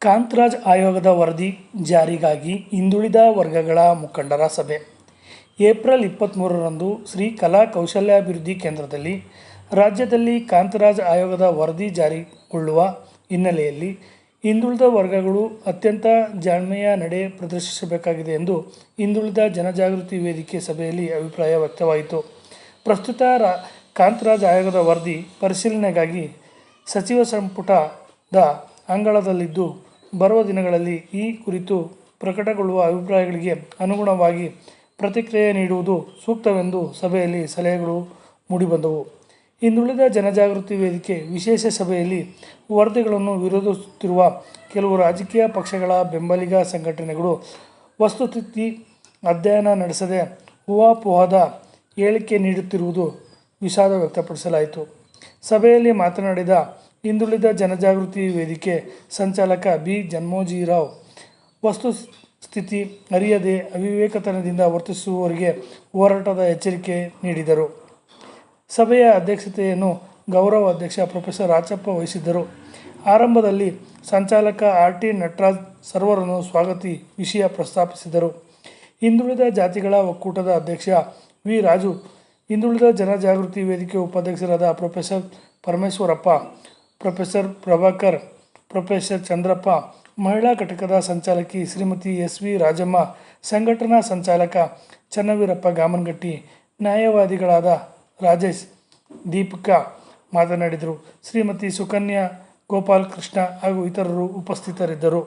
ಕಾಂತರಾಜ್ ಆಯೋಗದ ವರದಿ ಜಾರಿಗಾಗಿ ಹಿಂದುಳಿದ ವರ್ಗಗಳ ಮುಖಂಡರ ಸಭೆ. ಏಪ್ರಿಲ್ ಇಪ್ಪತ್ತ್ಮೂರರಂದು ಶ್ರೀ ಕಲಾ ಕೌಶಲ್ಯಾಭಿವೃದ್ಧಿ ಕೇಂದ್ರದಲ್ಲಿ ರಾಜ್ಯದಲ್ಲಿ ಕಾಂತರಾಜ್ ಆಯೋಗದ ವರದಿ ಜಾರಿಗೊಳ್ಳುವ ಹಿನ್ನೆಲೆಯಲ್ಲಿ ಹಿಂದುಳಿದ ವರ್ಗಗಳು ಅತ್ಯಂತ ಜಾಣ್ಮೆಯ ನಡೆ ಪ್ರದರ್ಶಿಸಬೇಕಾಗಿದೆ ಎಂದು ಹಿಂದುಳಿದ ಜನಜಾಗೃತಿ ವೇದಿಕೆ ಸಭೆಯಲ್ಲಿ ಅಭಿಪ್ರಾಯ ವ್ಯಕ್ತವಾಯಿತು. ಪ್ರಸ್ತುತ ರಾ ಕಾಂತರಾಜ್ ಆಯೋಗದ ವರದಿ ಪರಿಶೀಲನೆಗಾಗಿ ಸಚಿವ ಸಂಪುಟದ ಅಂಗಳದಲ್ಲಿದ್ದು ಬರುವ ದಿನಗಳಲ್ಲಿ ಈ ಕುರಿತು ಪ್ರಕಟಗೊಳ್ಳುವ ಅಭಿಪ್ರಾಯಗಳಿಗೆ ಅನುಗುಣವಾಗಿ ಪ್ರತಿಕ್ರಿಯೆ ನೀಡುವುದು ಸೂಕ್ತವೆಂದು ಸಭೆಯಲ್ಲಿ ಸಲಹೆಗಳು ಮೂಡಿಬಂದವು. ಇನ್ನುಳಿದ ಜನಜಾಗೃತಿ ವೇದಿಕೆ ವಿಶೇಷ ಸಭೆಯಲ್ಲಿ ವರದಿಗಳನ್ನು ವಿರೋಧಿಸುತ್ತಿರುವ ಕೆಲವು ರಾಜಕೀಯ ಪಕ್ಷಗಳ ಬೆಂಬಲಿಗ ಸಂಘಟನೆಗಳು ವಸ್ತುಸ್ಥಿತಿ ಅಧ್ಯಯನ ನಡೆಸದೆ ಊಹಾಪೋಹದ ಹೇಳಿಕೆ ನೀಡುತ್ತಿರುವುದು ವಿಷಾದ ವ್ಯಕ್ತಪಡಿಸಲಾಯಿತು. ಸಭೆಯಲ್ಲಿ ಮಾತನಾಡಿದ ಹಿಂದುಳಿದ ಜನಜಾಗೃತಿ ವೇದಿಕೆ ಸಂಚಾಲಕ ಬಿ. ಜನ್ಮೋಜಿರಾವ್. ವಸ್ತುಸ್ಥಿತಿ ಅರಿಯದೆ ಅವಿವೇಕತನದಿಂದ ವರ್ತಿಸುವವರಿಗೆ ಹೋರಾಟದ ಎಚ್ಚರಿಕೆ ನೀಡಿದರು. ಸಭೆಯ ಅಧ್ಯಕ್ಷತೆಯನ್ನು ಗೌರವ ಅಧ್ಯಕ್ಷ ಪ್ರೊಫೆಸರ್ ರಾಚಪ್ಪ ವಹಿಸಿದ್ದರು. ಆರಂಭದಲ್ಲಿ ಸಂಚಾಲಕ ಆರ್ ಟಿ ನಟರಾಜ್ ಸರ್ವರನ್ನು ಸ್ವಾಗತಿ ವಿಷಯ ಪ್ರಸ್ತಾಪಿಸಿದರು. ಹಿಂದುಳಿದ ಜಾತಿಗಳ ಒಕ್ಕೂಟದ ಅಧ್ಯಕ್ಷ ವಿ. ರಾಜು, ಹಿಂದುಳಿದ ಜನಜಾಗೃತಿ ವೇದಿಕೆ ಉಪಾಧ್ಯಕ್ಷರಾದ professor Parameshwarappa professor Prabhakar, professor Chandrappa, ಮಹಿಳಾ ಘಟಕದ ಸಂಚಾಲಕಿ ಶ್ರೀಮತಿ ಎಸ್ ವಿ ರಾಜಮ್ಮ, ಸಂಘಟನಾ ಸಂಚಾಲಕ ಚನ್ನವೀರಪ್ಪ ಗಾಮನಗಟ್ಟಿ, ನ್ಯಾಯವಾದಿಗಳಾದ ರಾಜೇಶ್ ದೀಪಿಕಾ ಮಾತನಾಡಿದರು. ಶ್ರೀಮತಿ ಸುಕನ್ಯಾ ಗೋಪಾಲಕೃಷ್ಣ ಹಾಗೂ ಇತರರು ಉಪಸ್ಥಿತರಿದ್ದರು.